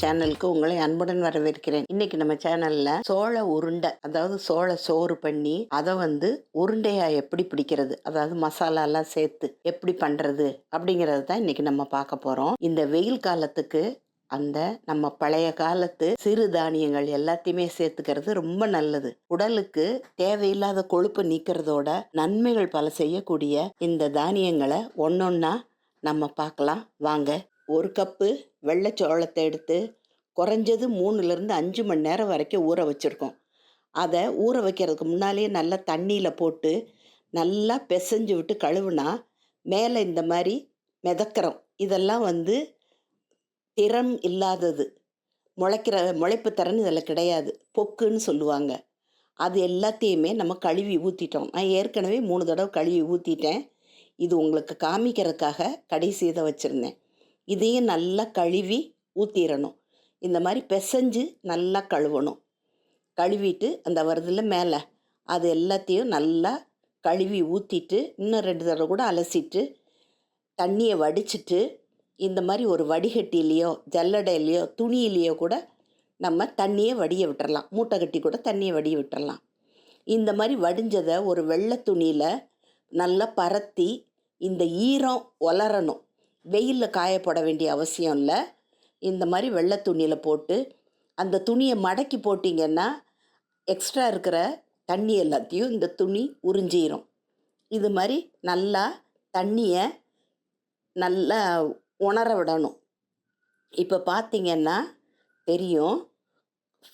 சேனலுக்கு உங்களை அன்புடன் வரவேற்கிறேன். இன்னைக்கு நம்ம சேனல்ல சோள உருண்டை அதாவது சோள சோறு பண்ணி அதை வந்து உருண்டையா எப்படி பிடிக்கிறது அதாவது மசாலா எல்லாம் சேர்த்து எப்படி பண்றது அப்படிங்கறது தான் இன்னைக்கு நம்ம பார்க்க போறோம். இந்த வெயில் காலத்துக்கு அந்த நம்ம பழைய காலத்து சிறு தானியங்கள் எல்லாத்தையுமே சேர்த்துக்கிறது ரொம்ப நல்லது. உடலுக்கு தேவையில்லாத கொழுப்பு நீக்கிறதோட நன்மைகள் பல செய்யக்கூடிய இந்த தானியங்களை ஒன்னொன்னா நம்ம பார்க்கலாம். வாங்க ஒரு கப்பு வெள்ளை சோளத்தை எடுத்து குறைஞ்சது மூணுலேருந்து அஞ்சு மணி நேரம் வரைக்கும் ஊற வச்சுருக்கோம். அதை ஊற வைக்கிறதுக்கு முன்னாலேயே நல்லா தண்ணியில் போட்டு நல்லா பிசைஞ்சு விட்டு கழுவுனா மேலே இந்த மாதிரி மிதக்கிறோம். இதெல்லாம் வந்து திறம் இல்லாதது. முளைக்கிற முளைப்பு திறன் இதில் கிடையாது. பொக்குன்னு சொல்லுவாங்க. அது எல்லாத்தையுமே நம்ம கழுவி ஊற்றிட்டோம் நான் ஏற்கனவே மூணு தடவை கழுவி ஊற்றிட்டேன் இது உங்களுக்கு காமிக்கிறதுக்காக கடைசி இதை வச்சுருந்தேன். இதையும் நல்லா கழுவி ஊற்றிடணும் இந்த மாதிரி பிசைஞ்சு நல்லா கழுவணும். கழுவிட்டு அந்த வருதில் மேலே அது எல்லாத்தையும் நல்லா கழுவி ஊற்றிட்டு இன்னும் ரெண்டு தடவை கூட அலசிட்டு தண்ணியை வடிச்சிட்டு இந்த மாதிரி ஒரு வடிகட்டிலேயோ ஜல்லடையிலையோ துணியிலையோ கூட நம்ம தண்ணியை வடிய விட்டுறலாம். மூட்டை கட்டி கூட தண்ணியை வடிய விட்டுறலாம். இந்த மாதிரி வடிஞ்சதை ஒரு வெள்ளை துணியில் நல்லா பரத்தி இந்த ஈரம் வளரணும். வெயிலில் காயப்பட வேண்டிய அவசியம் இல்லை. இந்த மாதிரி வெள்ளை துணியில் போட்டு அந்த துணியை மடக்கி போட்டிங்கன்னா எக்ஸ்ட்ரா இருக்கிற தண்ணி எல்லாத்தையும் இந்த துணி உறிஞ்சிரும். இது மாதிரி நல்லா தண்ணியை நல்லா உணர விடணும். இப்போ பார்த்தீங்கன்னா தெரியும்.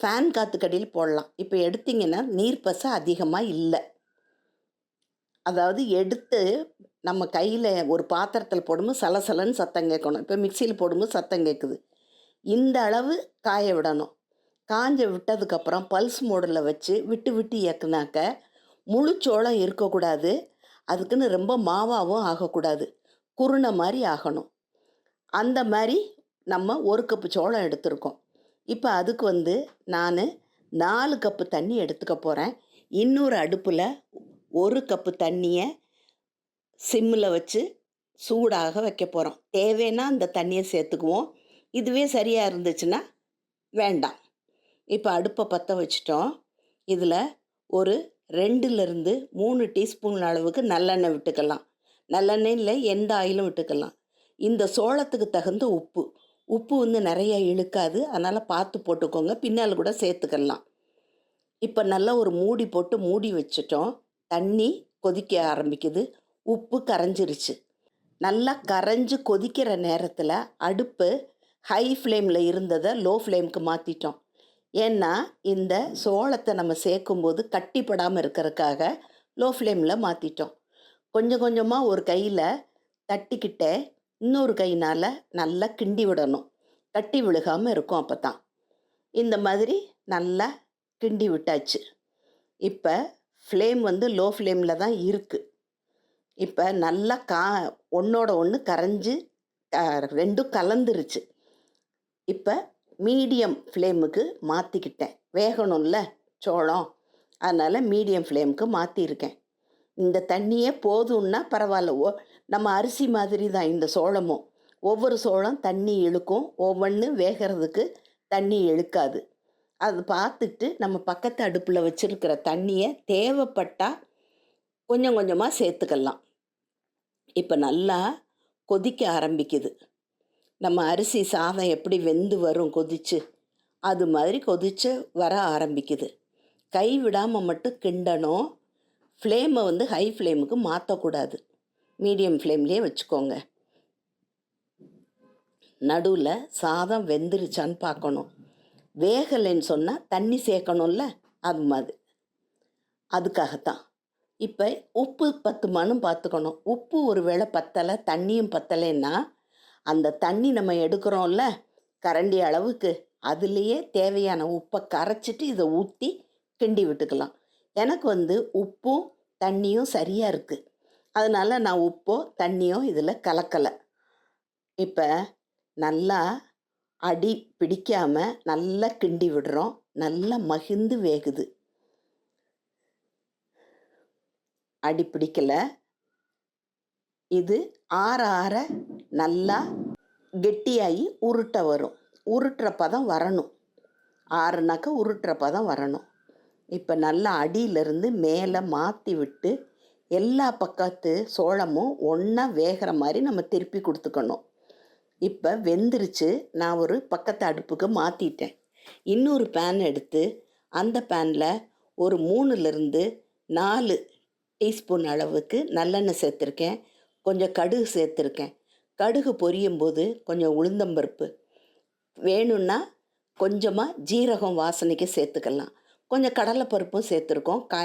ஃபேன் காற்றுக்கடியில் போடலாம். இப்போ எடுத்திங்கன்னா நீர்ப்பசை அதிகமாக இல்லை. அதாவது எடுத்து நம்ம கையில் ஒரு பாத்திரத்தில் போடும்போது சலசலன்னு சத்தம் கேட்கணும். இப்போ மிக்சியில் போடும்போது சத்தம் கேட்குது. இந்த அளவு காய விடணும். காஞ்ச விட்டதுக்கப்புறம் பல்ஸ் மோடில் வச்சு விட்டு விட்டு இயக்குனாக்க முழு சோளம் இருக்கக்கூடாது. அதுக்குன்னு ரொம்ப மாவாகவும் ஆகக்கூடாது. குருணை மாதிரி ஆகணும். அந்த மாதிரி நம்ம ஒரு கப்பு சோளம் எடுத்திருக்கோம். இப்போ அதுக்கு வந்து நான் நாலு கப்பு தண்ணி எடுத்துக்க போகிறேன் இன்னொரு அடுப்பில் ஒரு கப்பு தண்ணியை சிம்மில் வச்சு சூடாக வைக்க போகிறோம் தேவைன்னா அந்த தண்ணியை சேர்த்துக்குவோம். இதுவே சரியாக இருந்துச்சுன்னா வேண்டாம். இப்போ அடுப்பை பற்ற வச்சிட்டோம். இதில் ஒரு ரெண்டுலேருந்து மூணு டீஸ்பூன் அளவுக்கு நல்லெண்ணெய் விட்டுக்கலாம். நல்லெண்ணெயில் எந்த ஆயிலும் விட்டுக்கலாம். இந்த சோளத்துக்கு தகுந்த உப்பு. உப்பு வந்து நிறைய இழுக்காது. அதனால் பார்த்து போட்டுக்கோங்க. பின்னால் கூட சேர்த்துக்கலாம். இப்போ நல்லா ஒரு மூடி போட்டு மூடி வச்சிட்டோம். தண்ணி கொதிக்க ஆரம்பிக்குது. உப்பு கரைஞ்சிருச்சு. நல்லா கரைஞ்சு கொதிக்கிற நேரத்தில் அடுப்பு ஹை ஃப்ளேமில் இருந்ததை லோ ஃப்ளேமுக்கு மாற்றிட்டோம் ஏன்னா இந்த சோளத்தை நம்ம சேர்க்கும்போது கட்டிப்படாமல் இருக்கிறதுக்காக லோ ஃப்ளேமில் மாற்றிட்டோம் கொஞ்சம் கொஞ்சமாக ஒரு கையில் தட்டிக்கிட்டே இன்னொரு கையினால் நல்லா கிண்டி விடணும். கட்டி விழுகாமல் இருக்கும் அப்போ தான் இந்த மாதிரி நல்லா கிண்டி விட்டாச்சு. இப்போ ஃப்ளேம் வந்து லோ ஃப்ளேமில் தான் இருக்குது இப்போ நல்லா கா ஒன்றோட ஒன்று கரைஞ்சி ரெண்டும் கலந்துருச்சு. இப்போ மீடியம் ஃப்ளேமுக்கு மாற்றிக்கிட்டேன் வேகணும்ல சோளம். அதனால் மீடியம் ஃப்ளேமுக்கு மாற்றிருக்கேன் இந்த தண்ணியே போதும்னா பரவாயில்ல. ஓ நம்ம அரிசி மாதிரி தான் இந்த சோளமும். ஒவ்வொரு சோளம் தண்ணி இழுக்கும். ஒவ்வொன்று வேகிறதுக்கு தண்ணி இழுக்காது. அது பார்த்துட்டு நம்ம பக்கத்து அடுப்பில் வச்சுருக்கிற தண்ணியை தேவைப்பட்டால் கொஞ்சம் கொஞ்சமாக சேர்த்துக்கலாம். இப்போ நல்லா கொதிக்க ஆரம்பிக்குது. நம்ம அரிசி சாதம் எப்படி வெந்து வரும் கொதிச்சு அது மாதிரி கொதிச்சு வர ஆரம்பிக்குது. கை விடாமல் மட்டும் கிண்டணும். ஃப்ளேமை வந்து ஹை ஃப்ளேமுக்கு மாற்றக்கூடாது மீடியம் ஃப்ளேம்லேயே வச்சுக்கோங்க. நடுவில் சாதம் வெந்துருச்சான்னு பார்க்கணும். வேகலைன்னு சொன்னால் தண்ணி சேர்க்கணும்ல அது மாதிரி. அதுக்காகத்தான். இப்போ உப்பு பத்துமான்னு பார்த்துக்கணும் உப்பு ஒரு வேளை பத்தலை தண்ணியும் பத்தலைன்னா அந்த தண்ணி நம்ம எடுக்கிறோம்ல கரண்டி அளவுக்கு அதுலேயே தேவையான உப்பை கரைச்சிட்டு இதை ஊற்றி கிண்டி விட்டுக்கலாம். எனக்கு வந்து உப்பும் தண்ணியும் சரியாக இருக்குது அதனால் நான் உப்போ தண்ணியோ இதில் கலக்கலை. இப்போ நல்லா அடி பிடிக்காமல் நல்லா கிண்டி விடுறோம். நல்லா மகிழ்ந்து வேகுது. அடி பிடிக்கல இது ஆற ஆற நல்லா கெட்டியாகி உருட்டை வரும். உருட்டுற பதம் வரணும். ஆறுனாக்கா உருட்டுற பதம் வரணும். இப்போ நல்லா அடியிலேருந்து மேலே மாற்றி விட்டு எல்லா பக்கத்து சோளமும் ஒன்றா வேகிற மாதிரி நம்ம திருப்பி கொடுத்துக்கணும். இப்போ வெந்துருச்சு. நான் ஒரு பக்கத்து அடுப்புக்கு மாற்றிட்டேன் இன்னொரு பேன் எடுத்து அந்த பேனில் ஒரு மூணுலேருந்து நாலு டீஸ்பூன் அளவுக்கு நல்லெண்ணெய் சேர்த்துருக்கேன். கொஞ்சம் கடுகு சேர்த்துருக்கேன். கடுகு பொரியும் போது கொஞ்சம் உளுந்தம்பருப்பு வேணும்னா கொஞ்சமாக ஜீரகம் வாசனைக்கு சேர்த்துக்கலாம். கொஞ்சம் கடலைப்பருப்பும் சேர்த்துருக்கோம். க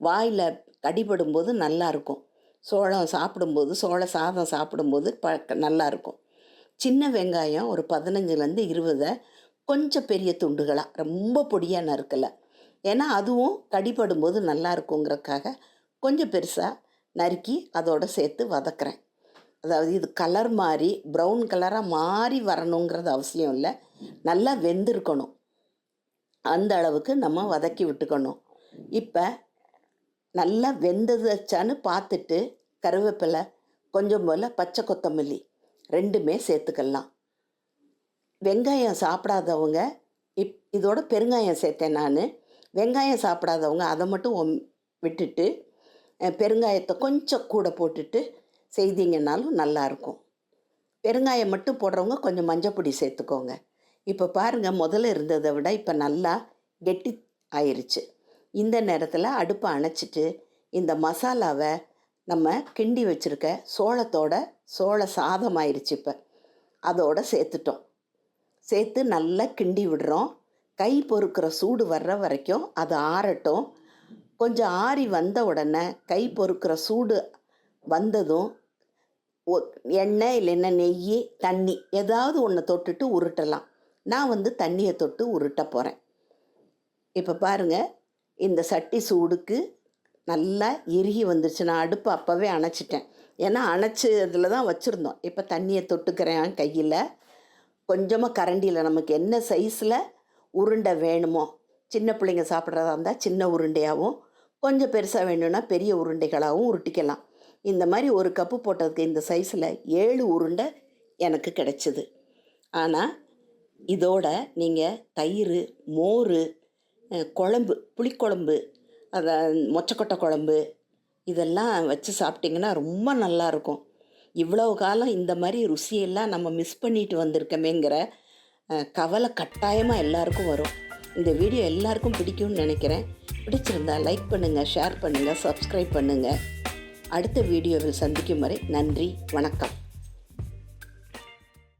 வாயில் கடிபடும்போது நல்லாயிருக்கும் சோளம் சாப்பிடும்போது சோள சாதம் சாப்பிடும்போது ப நல்லாயிருக்கும் சின்ன வெங்காயம் ஒரு பதினஞ்சுலேருந்து இருபதை கொஞ்சம் பெரிய துண்டுகளாக ரொம்ப பொடியாக நறுக்கலை. ஏன்னா அதுவும் கடிபடும்போது நல்லா இருக்குங்கிறதுக்காக கொஞ்சம் பெருசாக நறுக்கி அதோடு சேர்த்து வதக்குறேன். அதாவது இது கலர் மாறி ப்ரௌன் கலராக மாறி வரணுங்கிறது அவசியம் இல்லை. நல்லா வெந்திருக்கணும். அந்த அளவுக்கு நம்ம வதக்கி விட்டுக்கணும். இப்போ நல்லா வெந்ததுச்சான்னு பார்த்துட்டு கருவேப்பிலை கொஞ்சம் போல் பச்சை கொத்தமல்லி ரெண்டுமே சேர்த்துக்கலாம். வெங்காயம் சாப்பிடாதவங்க இப் இதோட பெருங்காயம் சேர்த்தேன் நான். வெங்காயம் சாப்பிடாதவங்க அதை மட்டும் விட்டுட்டு பெருங்காயத்தை கொஞ்சம் கூட போட்டுட்டு செய்தீங்கன்னாலும் நல்லாயிருக்கும். பெருங்காயம் மட்டும் போடுறவங்க கொஞ்சம் மஞ்சப்பொடி சேர்த்துக்கோங்க. இப்போ பாருங்கள் முதல்ல இருந்ததை விட இப்போ நல்லா கெட்டி ஆயிருச்சு. இந்த நேரத்தில் அடுப்பை அணைச்சிட்டு இந்த மசாலாவை நம்ம கிண்டி வச்சுருக்க சோளத்தோட சோள சாதம் ஆயிடுச்சு இப்போ. அதோட சேர்த்துட்டோம். சேர்த்து நல்லா கிண்டி விடுறோம். கை பொறுக்கிற சூடு வர்ற வரைக்கும் அது ஆறட்டும். கொஞ்சம் ஆறி வந்த உடனே கை பொறுக்கிற சூடு வந்ததும் ஒ- எண்ணெய் இல்லைன்னா நெய் தண்ணி ஏதாவது ஒன்று தொட்டுட்டு உருட்டலாம். நான் வந்து தண்ணியை தொட்டு உருட்ட போகிறேன் இப்போ பாருங்கள் இந்த சட்டி சூடுக்கு நல்லா எருகி வந்துருச்சு. நான் அடுப்பு அப்போவே அணைச்சிட்டேன். ஏன்னா அணைச்சதில் தான் வச்சுருந்தோம். இப்போ தண்ணியை தொட்டுக்கிறேன் கையில். கொஞ்சமாக கரண்டியில் நமக்கு என்ன சைஸில் உருண்டை வேணுமோ சின்ன பிள்ளைங்க சாப்பிட்றதா இருந்தால் சின்ன உருண்டையாகவும் கொஞ்சம் பெருசாக வேணும்னா பெரிய உருண்டைகளாகவும் உருட்டிக்கலாம். இந்த மாதிரி ஒரு கப்பு போட்டதுக்கு இந்த சைஸில் ஏழு உருண்டை எனக்கு கிடைச்சிது. ஆனால் இதோட நீங்கள் தயிர் மோர் குழம்பு புளிக்குழம்பு அதை மொச்சக்கொட்டை குழம்பு இதெல்லாம் வச்சு சாப்பிட்டிங்கன்னா ரொம்ப நல்லாயிருக்கும். இவ்வளவு காலம் இந்த மாதிரி ருசியெல்லாம் நம்ம மிஸ் பண்ணிட்டு வந்திருக்கமேங்கிற கவலை கட்டாயமாக எல்லாருக்கும் வரும். இந்த வீடியோ எல்லாருக்கும் பிடிக்கும்னு நினைக்கிறேன். பிடிச்சிருந்தா லைக் பண்ணுங்கள் ஷேர் பண்ணுங்கள் சப்ஸ்கிரைப் பண்ணுங்கள் அடுத்த வீடியோவில் சந்திக்கும் வரை நன்றி வணக்கம்.